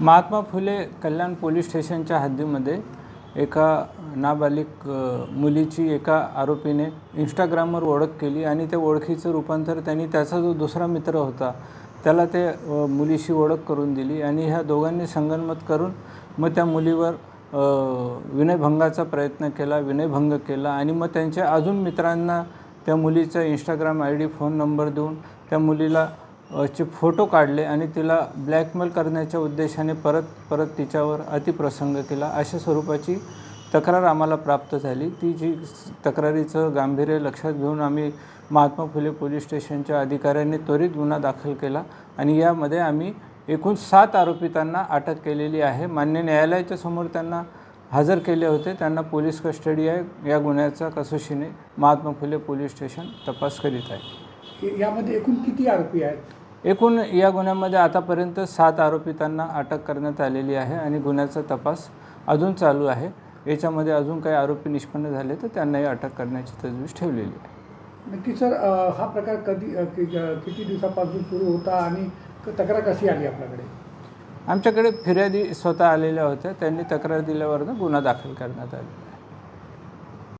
महात्मा फुले कल्याण police स्टेशनच्या हद्दीमध्ये एका नाबालिक मुलीची एका आरोपीने इंस्टाग्रामवर ओळख केली आणि त्या ओळखीचं रूपांतर त्यांनी त्याचा जो दुसरा मित्र होता त्याला ते मुलीशी ओळख करून दिली आणि ह्या दोघांनी संगनमत करून मग त्या मुलीवर विनयभंगाचा प्रयत्न केला विनयभंग केला आणि मग त्यांच्या अजून मित्रांना त्या मुलीचा Instagram I D phone number देऊन त्या मुलीला चे फोटो काढले आणि तिला ब्लॅकमेल करण्याच्या उद्देशाने परत परत तिच्यावर अतिप्रसंग केला. अशा स्वरूपाची तक्रार आम्हाला प्राप्त झाली. ती जी तक्रारीचं गांभीर्य लक्षात घेऊन आम्ही महात्मा फुले पोलीस स्टेशनच्या अधिकाऱ्यांनी त्वरित गुन्हा दाखल केला आणि यामध्ये आम्ही एकूण सात आरोपितांना अटक केलेली आहे. मान्य न्यायालयाच्या समोर त्यांना हजर केले होते. त्यांना पोलीस कस्टडी आहे. या गुन्ह्याचा कसोशीने महात्मा फुले पोलीस स्टेशन तपास करीत आहे. यामध्ये एकूण किती आरोपी आहेत? एकूण या गुन्ह्यामध्ये आतापर्यंत सात आरोपितांना अटक करण्यात आलेली आहे आणि गुन्ह्याचा तपास अजून चालू आहे. याच्यामध्ये अजून काही आरोपी निष्पन्न झाले तर त्यांनाही अटक करण्याची तजवीज ठेवलेली आहे. नक्की सर हा प्रकार कधी किती दिवसापासून सुरू होता आणि तक्रार कशी आली आपल्याकडे? आमच्याकडे फिर्यादी स्वतः आलेल्या होत्या. त्यांनी तक्रार दिल्यावरनं गुन्हा दाखल करण्यात आला